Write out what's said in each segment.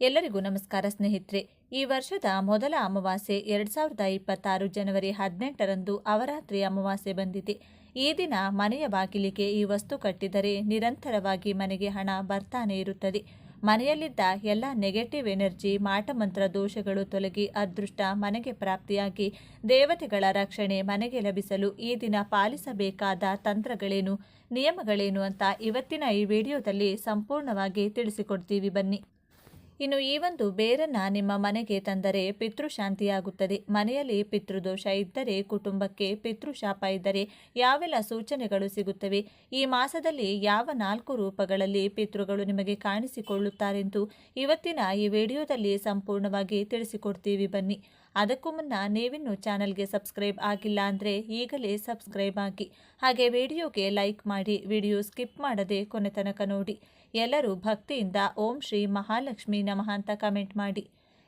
ಎಲ್ಲರಿಗೂ ನಮಸ್ಕಾರ ಸ್ನೇಹಿತರೆ. ಈ ವರ್ಷದ ಮೊದಲ ಅಮಾವಾಸ್ಯೆ ಎರಡು ಸಾವಿರದ ಇಪ್ಪತ್ತಾರು ಜನವರಿ ಹದಿನೆಂಟರಂದು ಅವರಾತ್ರಿ ಅಮಾವಾಸ್ಯೆ ಬಂದಿದೆ. ಈ ದಿನ ಮನೆಯ ಬಾಗಿಲಿಗೆ ಈ ವಸ್ತು ಕಟ್ಟಿದರೆ ನಿರಂತರವಾಗಿ ಮನೆಗೆ ಹಣ ಬರ್ತಾನೆ ಇರುತ್ತದೆ. ಮನೆಯಲ್ಲಿದ್ದ ಎಲ್ಲ ನೆಗೆಟಿವ್ ಎನರ್ಜಿ ಮಾಟಮಂತ್ರ ದೋಷಗಳು ತೊಲಗಿ ಅದೃಷ್ಟ ಮನೆಗೆ ಪ್ರಾಪ್ತಿಯಾಗಿ ದೇವತೆಗಳ ರಕ್ಷಣೆ ಮನೆಗೆ ಲಭಿಸಲು ಈ ದಿನ ಪಾಲಿಸಬೇಕಾದ ತಂತ್ರಗಳೇನು, ನಿಯಮಗಳೇನು ಅಂತ ಇವತ್ತಿನ ಈ ವಿಡಿಯೋದಲ್ಲಿ ಸಂಪೂರ್ಣವಾಗಿ ತಿಳಿಸಿಕೊಡ್ತೀವಿ ಬನ್ನಿ. ಇನ್ನು ಈ ಒಂದು ಬೇರನ್ನು ನಿಮ್ಮ ಮನೆಗೆ ತಂದರೆ ಪಿತೃಶಾಂತಿಯಾಗುತ್ತದೆ. ಮನೆಯಲ್ಲಿ ಪಿತೃದೋಷ ಇದ್ದರೆ, ಕುಟುಂಬಕ್ಕೆ ಪಿತೃಶಾಪ ಇದ್ದರೆ ಯಾವೆಲ್ಲ ಸೂಚನೆಗಳು ಸಿಗುತ್ತವೆ? ಈ ಮಾಸದಲ್ಲಿ ಯಾವ ನಾಲ್ಕು ರೂಪಗಳಲ್ಲಿ ಪಿತೃಗಳು ನಿಮಗೆ ಕಾಣಿಸಿಕೊಳ್ಳುತ್ತಾರೆಂದು ಇವತ್ತಿನ ಈ ವಿಡಿಯೋದಲ್ಲಿ ಸಂಪೂರ್ಣವಾಗಿ ತಿಳಿಸಿಕೊಡ್ತೀವಿ ಬನ್ನಿ. ಅದಕ್ಕೂ ಮುನ್ನ ನೀವಿನ್ನು ಚಾನಲ್ಗೆ ಸಬ್ಸ್ಕ್ರೈಬ್ ಆಗಿಲ್ಲ ಅಂದರೆ ಈಗಲೇ ಸಬ್ಸ್ಕ್ರೈಬ್ ಆಗಿ. ಹಾಗೆ ವಿಡಿಯೋಗೆ ಲೈಕ್ ಮಾಡಿ, ವಿಡಿಯೋ ಸ್ಕಿಪ್ ಮಾಡದೆ ಕೊನೆ ತನಕ ನೋಡಿ. ಎಲ್ಲರೂ ಭಕ್ತಿಯಿಂದ ಓಂ ಶ್ರೀ ಮಹಾಲಕ್ಷ್ಮಿ ನಮಃ ಅಂತ ಕಮೆಂಟ್ ಮಾಡಿ.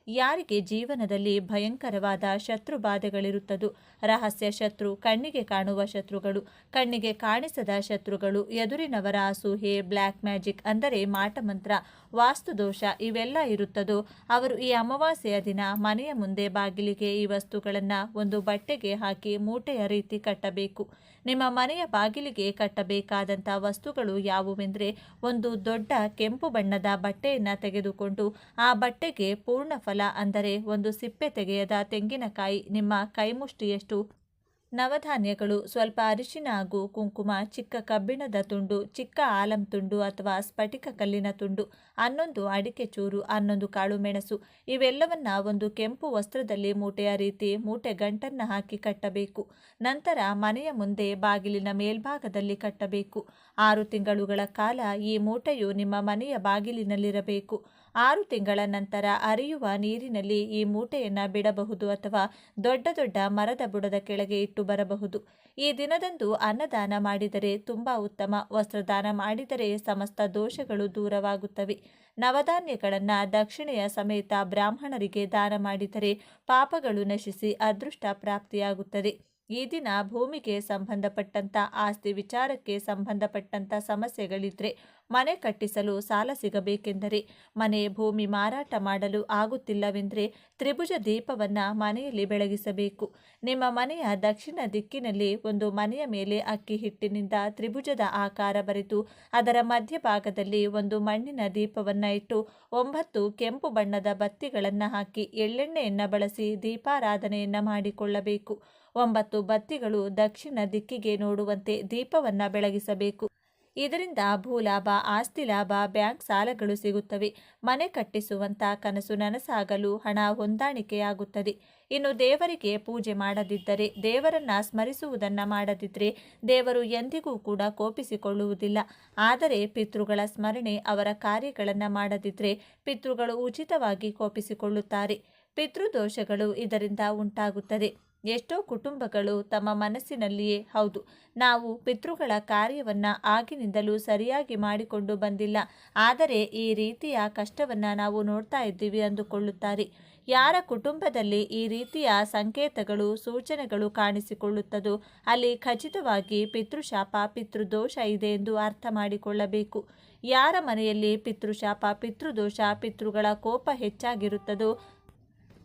ಯಾರಿಗೆ ಜೀವನದಲ್ಲಿ ಭಯಂಕರವಾದ ಶತ್ರು ಬಾಧೆಗಳಿರುತ್ತದೋ, ರಹಸ್ಯ ಶತ್ರು, ಕಣ್ಣಿಗೆ ಕಾಣುವ ಶತ್ರುಗಳು, ಕಣ್ಣಿಗೆ ಕಾಣಿಸದ ಶತ್ರುಗಳು, ಎದುರಿನವರ ಅಸೂಹೆ ಬ್ಲ್ಯಾಕ್ ಮ್ಯಾಜಿಕ್ ಅಂದರೆ ಮಾಟಮಂತ್ರ, ವಾಸ್ತುದೋಷ ಇವೆಲ್ಲ ಇರುತ್ತದೋ, ಅವರು ಈ ಅಮಾವಾಸ್ಯೆಯ ದಿನ ಮನೆಯ ಮುಂದೆ ಬಾಗಿಲಿಗೆ ಈ ವಸ್ತುಗಳನ್ನು ಒಂದು ಬಟ್ಟೆಗೆ ಹಾಕಿ ಮೂಟೆಯ ರೀತಿ ಕಟ್ಟಬೇಕು. ನಿಮ್ಮ ಮನೆಯ ಬಾಗಿಲಿಗೆ ಕಟ್ಟಬೇಕಾದಂಥ ವಸ್ತುಗಳು ಯಾವುವೆಂದರೆ ಒಂದು ದೊಡ್ಡ ಕೆಂಪು ಬಣ್ಣದ ಬಟ್ಟೆಯನ್ನು ತೆಗೆದುಕೊಂಡು ಆ ಬಟ್ಟೆಗೆ ಪೂರ್ಣ ಫಲ ಅಂದರೆ ಒಂದು ಸಿಪ್ಪೆ ತೆಗೆಯದ ತೆಂಗಿನಕಾಯಿ ನಿಮ್ಮ ಕೈಮುಷ್ಟಿಯಷ್ಟು ನವಧಾನ್ಯಗಳು ಸ್ವಲ್ಪ ಅರಿಶಿನ ಹಾಗೂ ಕುಂಕುಮ, ಚಿಕ್ಕ ಕಬ್ಬಿಣದ ತುಂಡು, ಚಿಕ್ಕ ಆಲಂ ತುಂಡು ಅಥವಾ ಸ್ಫಟಿಕ ಕಲ್ಲಿನ ತುಂಡು, ಹನ್ನೊಂದು ಅಡಿಕೆ ಚೂರು, ಹನ್ನೊಂದು ಕಾಳು ಮೆಣಸು, ಇವೆಲ್ಲವನ್ನ ಒಂದು ಕೆಂಪು ವಸ್ತ್ರದಲ್ಲಿ ಮೂಟೆಯ ರೀತಿ ಮೂಟೆ ಗಂಟನ್ನು ಹಾಕಿ ಕಟ್ಟಬೇಕು. ನಂತರ ಮನೆಯ ಮುಂದೆ ಬಾಗಿಲಿನ ಮೇಲ್ಭಾಗದಲ್ಲಿ ಕಟ್ಟಬೇಕು. ಆರು ತಿಂಗಳುಗಳ ಕಾಲ ಈ ಮೂಟೆಯು ನಿಮ್ಮ ಮನೆಯ ಬಾಗಿಲಿನಲ್ಲಿರಬೇಕು. ಆರು ತಿಂಗಳ ನಂತರ ಅರಿಯುವ ನೀರಿನಲ್ಲಿ ಈ ಮೂಟೆಯನ್ನು ಬಿಡಬಹುದು ಅಥವಾ ದೊಡ್ಡ ದೊಡ್ಡ ಮರದ ಬುಡದ ಕೆಳಗೆ ಬರಬಹುದು. ಈ ದಿನದಂದು ಅನ್ನದಾನ ಮಾಡಿದರೆ ತುಂಬ ಉತ್ತಮ. ವಸ್ತ್ರದಾನ ಮಾಡಿದರೆ ಸಮಸ್ತ ದೋಷಗಳು ದೂರವಾಗುತ್ತವೆ. ನವಧಾನ್ಯಗಳನ್ನು ದಕ್ಷಿಣೆಯ ಸಮೇತ ಬ್ರಾಹ್ಮಣರಿಗೆ ದಾನ ಮಾಡಿದರೆ ಪಾಪಗಳು ನಶಿಸಿ ಅದೃಷ್ಟ ಪ್ರಾಪ್ತಿಯಾಗುತ್ತದೆ. ಈ ದಿನ ಭೂಮಿಗೆ ಸಂಬಂಧಪಟ್ಟಂತ, ಆಸ್ತಿ ವಿಚಾರಕ್ಕೆ ಸಂಬಂಧಪಟ್ಟಂತ ಸಮಸ್ಯೆಗಳಿದ್ರೆ ಮನೆ ಕಟ್ಟಿಸಲು ಸಾಲ ಸಿಗಬೇಕೆಂದರೆ, ಮನೆ ಭೂಮಿ ಮಾರಾಟ ಮಾಡಲು ಆಗುತ್ತಿಲ್ಲವೆಂದರೆ ತ್ರಿಭುಜ ದೀಪವನ್ನು ಮನೆಯಲ್ಲಿ ಬೆಳಗಿಸಬೇಕು. ನಿಮ್ಮ ಮನೆಯ ದಕ್ಷಿಣ ದಿಕ್ಕಿನಲ್ಲಿ ಒಂದು ಮನೆಯ ಮೇಲೆ ಅಕ್ಕಿ ಹಿಟ್ಟಿನಿಂದ ತ್ರಿಭುಜದ ಆಕಾರ ಬರೆದು, ಅದರ ಮಧ್ಯಭಾಗದಲ್ಲಿ ಒಂದು ಮಣ್ಣಿನ ದೀಪವನ್ನು ಇಟ್ಟು, ಒಂಬತ್ತು ಕೆಂಪು ಬಣ್ಣದ ಬತ್ತಿಗಳನ್ನು ಹಾಕಿ ಎಳ್ಳೆಣ್ಣೆಯನ್ನು ಬಳಸಿ ದೀಪಾರಾಧನೆಯನ್ನು ಮಾಡಿಕೊಳ್ಳಬೇಕು. ಒಂಬತ್ತು ಬತ್ತಿಗಳು ದಕ್ಷಿಣ ದಿಕ್ಕಿಗೆ ನೋಡುವಂತೆ ದೀಪವನ್ನು ಬೆಳಗಿಸಬೇಕು. ಇದರಿಂದ ಭೂಲಾಭ ಆಸ್ತಿ ಲಾಭ, ಬ್ಯಾಂಕ್ ಸಾಲಗಳು ಸಿಗುತ್ತವೆ. ಮನೆ ಕಟ್ಟಿಸುವಂತ ಕನಸು ನನಸಾಗಲು ಹಣ ಹೊಂದಾಣಿಕೆಯಾಗುತ್ತದೆ. ಇನ್ನು ದೇವರಿಗೆ ಪೂಜೆ ಮಾಡದಿದ್ದರೆ, ದೇವರನ್ನ ಸ್ಮರಿಸುವುದನ್ನು ಮಾಡದಿದ್ದರೆ ದೇವರು ಎಂದಿಗೂ ಕೂಡ ಕೋಪಿಸಿಕೊಳ್ಳುವುದಿಲ್ಲ. ಆದರೆ ಪಿತೃಗಳ ಸ್ಮರಣೆ ಅವರ ಕಾರ್ಯಗಳನ್ನು ಮಾಡದಿದ್ದರೆ ಪಿತೃಗಳು ಉಚಿತವಾಗಿ ಕೋಪಿಸಿಕೊಳ್ಳುತ್ತಾರೆ. ಪಿತೃದೋಷಗಳು ಇದರಿಂದ ಉಂಟಾಗುತ್ತದೆ. ಎಷ್ಟೋ ಕುಟುಂಬಗಳು ತಮ್ಮ ಮನಸ್ಸಿನಲ್ಲಿಯೇ, ಹೌದು, ನಾವು ಪಿತೃಗಳ ಕಾರ್ಯವನ್ನು ಆಗಿನಿಂದಲೂ ಸರಿಯಾಗಿ ಮಾಡಿಕೊಂಡು ಬಂದಿಲ್ಲ. ಆದರೆ ಈ ರೀತಿಯ ಕಷ್ಟವನ್ನು ನಾವು ನೋಡ್ತಾ ಇದ್ದೀವಿ ಅಂದುಕೊಳ್ಳುತ್ತಾರೆ. ಯಾರ ಕುಟುಂಬದಲ್ಲಿ ಈ ರೀತಿಯ ಸಂಕೇತಗಳು, ಸೂಚನೆಗಳು ಕಾಣಿಸಿಕೊಳ್ಳುತ್ತದೋ, ಅಲ್ಲಿ ಖಚಿತವಾಗಿ ಪಿತೃಶಾಪ, ಪಿತೃದೋಷ ಇದೆ ಎಂದು ಅರ್ಥ ಮಾಡಿಕೊಳ್ಳಬೇಕು. ಯಾರ ಮನೆಯಲ್ಲಿ ಪಿತೃಶಾಪ, ಪಿತೃದೋಷ, ಪಿತೃಗಳ ಕೋಪ ಹೆಚ್ಚಾಗಿರುತ್ತದೋ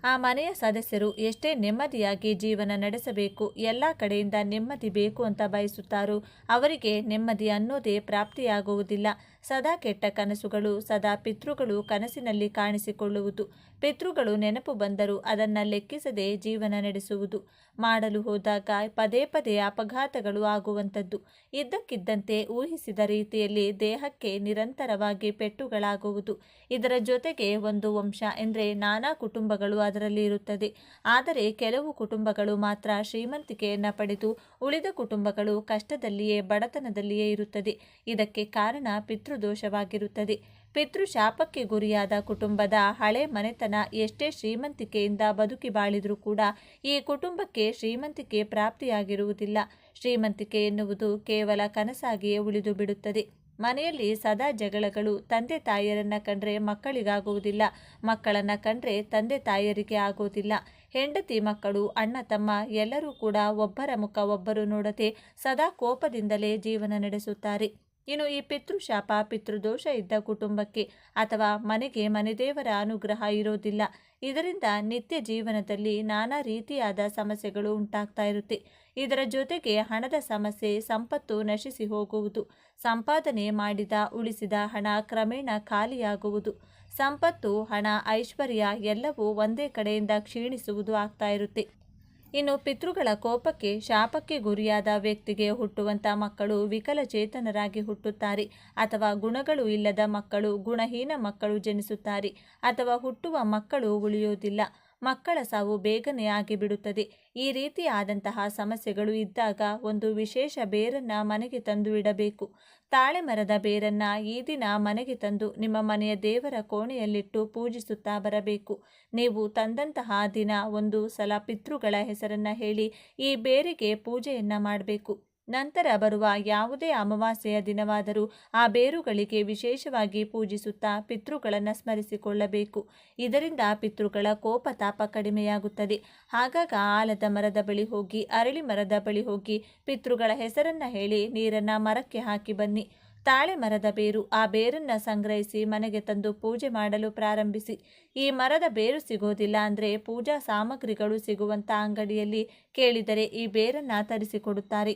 ಆ ಮನೆಯ ಸದಸ್ಯರು ಎಷ್ಟೇ ನೆಮ್ಮದಿಯಾಗಿ ಜೀವನ ನಡೆಸಬೇಕು, ಎಲ್ಲ ಕಡೆಯಿಂದ ನೆಮ್ಮದಿ ಬೇಕು ಅಂತ ಬಯಸುತ್ತಾರೋ, ಅವರಿಗೆ ನೆಮ್ಮದಿ ಅನ್ನೋದೇ ಪ್ರಾಪ್ತಿಯಾಗುವುದಿಲ್ಲ. ಸದಾ ಕೆಟ್ಟ ಕನಸುಗಳು, ಸದಾ ಪಿತೃಗಳು ಕನಸಿನಲ್ಲಿ ಕಾಣಿಸಿಕೊಳ್ಳುವುದು. ಪಿತೃಗಳು ನೆನಪು ಬಂದರೂ ಅದನ್ನು ಲೆಕ್ಕಿಸದೆ ಜೀವನ ನಡೆಸುವುದು. ಮಾಡಲು ಹೋದಾಗ ಪದೇ ಪದೇ ಅಪಘಾತಗಳು ಆಗುವಂಥದ್ದು. ಇದ್ದಕ್ಕಿದ್ದಂತೆ ಊಹಿಸಿದ ರೀತಿಯಲ್ಲಿ ದೇಹಕ್ಕೆ ನಿರಂತರವಾಗಿ ಪೆಟ್ಟುಗಳಾಗುವುದು. ಇದರ ಜೊತೆಗೆ ಒಂದು ವಂಶ ಎಂದರೆ ನಾನಾ ಕುಟುಂಬಗಳು ಅದರಲ್ಲಿ ಇರುತ್ತದೆ. ಆದರೆ ಕೆಲವು ಕುಟುಂಬಗಳು ಮಾತ್ರ ಶ್ರೀಮಂತಿಕೆಯನ್ನು ಪಡೆದು ಉಳಿದ ಕುಟುಂಬಗಳು ಕಷ್ಟದಲ್ಲಿಯೇ ಬಡತನದಲ್ಲಿಯೇ ಇರುತ್ತದೆ. ಇದಕ್ಕೆ ಕಾರಣ ಪಿತೃದೋಷವಾಗಿರುತ್ತದೆ ಪಿತೃಶಾಪಕ್ಕೆ ಗುರಿಯಾದ ಕುಟುಂಬದ ಹಳೆ ಮನೆತನ ಎಷ್ಟೇ ಶ್ರೀಮಂತಿಕೆಯಿಂದ ಬದುಕಿ ಬಾಳಿದರೂ ಕೂಡ ಈ ಕುಟುಂಬಕ್ಕೆ ಶ್ರೀಮಂತಿಕೆ ಪ್ರಾಪ್ತಿಯಾಗಿರುವುದಿಲ್ಲ. ಶ್ರೀಮಂತಿಕೆ ಎನ್ನುವುದು ಕೇವಲ ಕನಸಾಗಿಯೇ ಉಳಿದು ಬಿಡುತ್ತದೆ. ಮನೆಯಲ್ಲಿ ಸದಾ ಜಗಳಗಳು, ತಂದೆ ತಾಯಿಯರನ್ನ ಕಂಡ್ರೆ ಮಕ್ಕಳಿಗಾಗುವುದಿಲ್ಲ. ಮಕ್ಕಳನ್ನ ಕಂಡ್ರೆ ತಂದೆ ತಾಯಿಯರಿಗೆ ಆಗುವುದಿಲ್ಲ. ಹೆಂಡತಿ ಮಕ್ಕಳು, ಅಣ್ಣ, ತಮ್ಮ ಎಲ್ಲರೂ ಕೂಡ ಒಬ್ಬರ ಮುಖ ಒಬ್ಬರು ನೋಡದೆ ಸದಾ ಕೋಪದಿಂದಲೇ ಜೀವನ ನಡೆಸುತ್ತಾರೆ. ಇನ್ನು ಈ ಪಿತೃಶಾಪ, ಪಿತೃದೋಷ ಇದ್ದ ಕುಟುಂಬಕ್ಕೆ ಅಥವಾ ಮನೆಗೆ ಮನೆದೇವರ ಅನುಗ್ರಹ ಇರೋದಿಲ್ಲ. ಇದರಿಂದ ನಿತ್ಯ ಜೀವನದಲ್ಲಿ ನಾನಾ ರೀತಿಯಾದ ಸಮಸ್ಯೆಗಳು ಉಂಟಾಗ್ತಾ ಇರುತ್ತೆ. ಇದರ ಜೊತೆಗೆ ಹಣದ ಸಮಸ್ಯೆ, ಸಂಪತ್ತು ನಶಿಸಿ ಹೋಗುವುದು, ಸಂಪಾದನೆ ಮಾಡಿದ, ಉಳಿಸಿದ ಹಣ ಕ್ರಮೇಣ ಖಾಲಿಯಾಗುವುದು. ಸಂಪತ್ತು, ಹಣ, ಐಶ್ವರ್ಯ ಎಲ್ಲವೂ ಒಂದೇ ಕಡೆಯಿಂದ ಕ್ಷೀಣಿಸುವುದು ಆಗ್ತಾ ಇರುತ್ತೆ. ಇನ್ನು ಪಿತೃಗಳ ಕೋಪಕ್ಕೆ ಶಾಪಕ್ಕೆ ಗುರಿಯಾದ ವ್ಯಕ್ತಿಗೆ ಹುಟ್ಟುವಂಥ ಮಕ್ಕಳು ವಿಕಲಚೇತನರಾಗಿ ಹುಟ್ಟುತ್ತಾರೆ. ಅಥವಾ ಗುಣಗಳು ಇಲ್ಲದ ಮಕ್ಕಳು ಗುಣಹೀನ ಮಕ್ಕಳು ಜನಿಸುತ್ತಾರೆ. ಅಥವಾ ಹುಟ್ಟುವ ಮಕ್ಕಳು ಉಳಿಯುವುದಿಲ್ಲ. ಮಕ್ಕಳ ಸಾವು ಬೇಗನೆ ಆಗಿಬಿಡುತ್ತದೆ. ಈ ರೀತಿಯಾದಂತಹ ಸಮಸ್ಯೆಗಳು ಇದ್ದಾಗ ಒಂದು ವಿಶೇಷ ಬೇರನ್ನ ಮನೆಗೆ ತಂದು ಇಡಬೇಕು. ತಾಳೆ ಮರದ ಬೇರನ್ನ ಈ ದಿನ ಮನೆಗೆ ತಂದು ನಿಮ್ಮ ಮನೆಯ ದೇವರ ಕೋಣೆಯಲ್ಲಿಟ್ಟು ಪೂಜಿಸುತ್ತಾ ಬರಬೇಕು. ನೀವು ತಂದಂತಹ ದಿನ ಒಂದು ಸಲ ಪಿತೃಗಳ ಹೆಸರನ್ನ ಹೇಳಿ ಈ ಬೇರಿಗೆ ಪೂಜೆಯನ್ನ ಮಾಡಬೇಕು. ನಂತರ ಬರುವ ಯಾವುದೇ ಅಮಾವಾಸ್ಯೆಯ ದಿನವಾದರೂ ಆ ಬೇರುಗಳಿಗೆ ವಿಶೇಷವಾಗಿ ಪೂಜಿಸುತ್ತಾ ಪಿತೃಗಳನ್ನು ಸ್ಮರಿಸಿಕೊಳ್ಳಬೇಕು. ಇದರಿಂದ ಪಿತೃಗಳ ಕೋಪ ತಾಪ ಕಡಿಮೆಯಾಗುತ್ತದೆ. ಆಗಾಗ ಆಲದ ಮರದ ಬಳಿ ಹೋಗಿ, ಅರಳಿ ಮರದ ಬಳಿ ಹೋಗಿ ಪಿತೃಗಳ ಹೆಸರನ್ನು ಹೇಳಿ ನೀರನ್ನು ಮರಕ್ಕೆ ಹಾಕಿ ಬನ್ನಿ. ತಾಳೆ ಮರದ ಬೇರು ಆ ಬೇರನ್ನ ಸಂಗ್ರಹಿಸಿ ಮನೆಗೆ ತಂದು ಪೂಜೆ ಮಾಡಲು ಪ್ರಾರಂಭಿಸಿ. ಈ ಮರದ ಬೇರು ಸಿಗೋದಿಲ್ಲ ಅಂದರೆ ಪೂಜಾ ಸಾಮಗ್ರಿಗಳು ಸಿಗುವಂಥ ಅಂಗಡಿಯಲ್ಲಿ ಕೇಳಿದರೆ ಈ ಬೇರನ್ನು ತರಿಸಿಕೊಡುತ್ತಾರೆ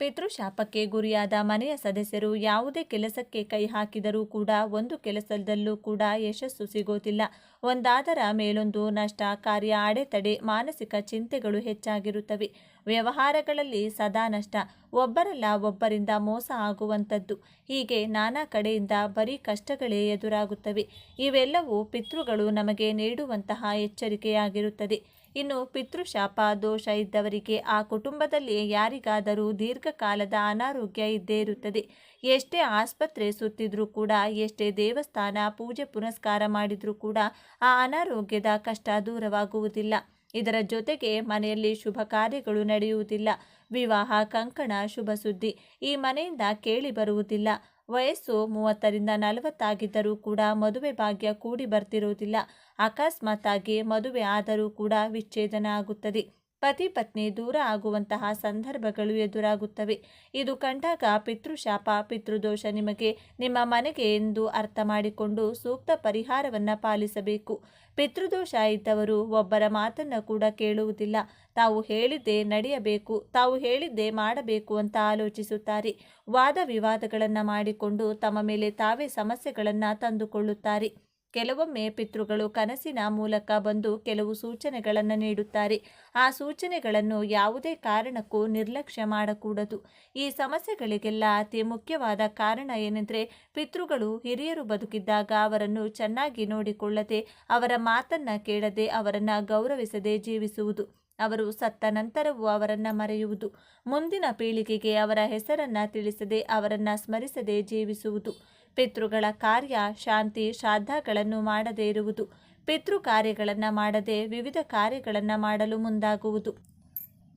ಪಿತೃಶಾಪಕ್ಕೆ ಗುರಿಯಾದ ಮನೆಯ ಸದಸ್ಯರು ಯಾವುದೇ ಕೆಲಸಕ್ಕೆ ಕೈ ಹಾಕಿದರೂ ಕೂಡ ಒಂದು ಕೆಲಸದಲ್ಲೂ ಕೂಡ ಯಶಸ್ಸು ಸಿಗೋದಿಲ್ಲ. ಒಂದಾದರ ಮೇಲೊಂದು ನಷ್ಟ, ಕಾರ್ಯ ಅಡೆತಡೆ, ಮಾನಸಿಕ ಚಿಂತೆಗಳು ಹೆಚ್ಚಾಗಿರುತ್ತವೆ. ವ್ಯವಹಾರಗಳಲ್ಲಿ ಸದಾ ನಷ್ಟ. ಒಬ್ಬರಲ್ಲ ಒಬ್ಬರಿಂದ ಮೋಸ ಆಗುವಂಥದ್ದು. ಹೀಗೆ ನಾನಾ ಕಡೆಯಿಂದ ಬರೀ ಕಷ್ಟಗಳೇ ಎದುರಾಗುತ್ತವೆ. ಇವೆಲ್ಲವೂ ಪಿತೃಗಳು ನಮಗೆ ನೀಡುವಂತಹ ಎಚ್ಚರಿಕೆಯಾಗಿರುತ್ತದೆ. ಇನ್ನು ಪಿತೃಶಾಪ ದೋಷ ಇದ್ದವರಿಗೆ ಆ ಕುಟುಂಬದಲ್ಲಿ ಯಾರಿಗಾದರೂ ದೀರ್ಘಕಾಲದ ಅನಾರೋಗ್ಯ ಇದ್ದೇ ಇರುತ್ತದೆ. ಎಷ್ಟೇ ಆಸ್ಪತ್ರೆ ಸುತ್ತಿದ್ರೂ ಕೂಡ, ಎಷ್ಟೇ ದೇವಸ್ಥಾನ ಪೂಜೆ ಪುನಸ್ಕಾರ ಮಾಡಿದರೂ ಕೂಡ ಆ ಅನಾರೋಗ್ಯದ ಕಷ್ಟ ದೂರವಾಗುವುದಿಲ್ಲ. ಇದರ ಜೊತೆಗೆ ಮನೆಯಲ್ಲಿ ಶುಭ ಕಾರ್ಯಗಳು ನಡೆಯುವುದಿಲ್ಲ. ವಿವಾಹ, ಕಂಕಣ, ಶುಭ ಸುದ್ದಿ ಈ ಮನೆಯಿಂದ ಕೇಳಿ ಬರುವುದಿಲ್ಲ. ವಯಸ್ಸು ಮೂವತ್ತರಿಂದ ನಲವತ್ತಾಗಿದ್ದರೂ ಕೂಡ ಮದುವೆ ಭಾಗ್ಯ ಕೂಡಿ ಬರ್ತಿರುವುದಿಲ್ಲ. ಅಕಸ್ಮಾತ್ತಾಗಿ ಮದುವೆ ಆದರೂ ಕೂಡ ವಿಚ್ಛೇದನ ಆಗುತ್ತದೆ. ಪತಿ ಪತ್ನಿ ದೂರ ಆಗುವಂತಹ ಸಂದರ್ಭಗಳು ಎದುರಾಗುತ್ತವೆ. ಇದು ಕಂಡಾಗ ಪಿತೃಶಾಪ, ಪಿತೃದೋಷ ನಿಮಗೆ ನಿಮ್ಮ ಮನೆಗೆ ಎಂದು ಅರ್ಥ ಮಾಡಿಕೊಂಡು ಸೂಕ್ತ ಪರಿಹಾರವನ್ನು ಪಾಲಿಸಬೇಕು. ಪಿತೃದೋಷ ಇದ್ದವರು ಒಬ್ಬರ ಮಾತನ್ನು ಕೂಡ ಕೇಳುವುದಿಲ್ಲ. ತಾವು ಹೇಳಿದ್ದೇ ನಡೆಯಬೇಕು, ತಾವು ಹೇಳಿದ್ದೇ ಮಾಡಬೇಕು ಅಂತ ಆಲೋಚಿಸುತ್ತಾರೆ. ವಾದ ವಿವಾದಗಳನ್ನು ಮಾಡಿಕೊಂಡು ತಮ್ಮ ಮೇಲೆ ತಾವೇ ಸಮಸ್ಯೆಗಳನ್ನು ತಂದುಕೊಳ್ಳುತ್ತಾರೆ. ಕೆಲವೊಮ್ಮೆ ಪಿತೃಗಳು ಕನಸಿನ ಮೂಲಕ ಬಂದು ಕೆಲವು ಸೂಚನೆಗಳನ್ನು ನೀಡುತ್ತಾರೆ. ಆ ಸೂಚನೆಗಳನ್ನು ಯಾವುದೇ ಕಾರಣಕ್ಕೂ ನಿರ್ಲಕ್ಷ್ಯ ಮಾಡಕೂಡದು. ಈ ಸಮಸ್ಯೆಗಳಿಗೆಲ್ಲ ಅತಿ ಮುಖ್ಯವಾದ ಕಾರಣ ಏನೆಂದರೆ, ಪಿತೃಗಳು ಹಿರಿಯರು ಬದುಕಿದ್ದಾಗ ಅವರನ್ನು ಚೆನ್ನಾಗಿ ನೋಡಿಕೊಳ್ಳದೆ, ಅವರ ಮಾತನ್ನ ಕೇಳದೆ, ಅವರನ್ನು ಗೌರವಿಸದೆ ಜೀವಿಸುವುದು. ಅವರು ಸತ್ತ ನಂತರವೂ ಅವರನ್ನು ಮರೆಯುವುದು. ಮುಂದಿನ ಪೀಳಿಗೆಗೆ ಅವರ ಹೆಸರನ್ನ ತಿಳಿಸದೆ, ಅವರನ್ನು ಸ್ಮರಿಸದೆ ಜೀವಿಸುವುದು. ಪಿತೃಗಳ ಕಾರ್ಯ, ಶಾಂತಿ ಶ್ರಾದ್ದಗಳನ್ನು ಮಾಡದೇ ಇರುವುದು. ಪಿತೃ ಕಾರ್ಯಗಳನ್ನು ಮಾಡದೆ ವಿವಿಧ ಕಾರ್ಯಗಳನ್ನು ಮಾಡಲು ಮುಂದಾಗುವುದು.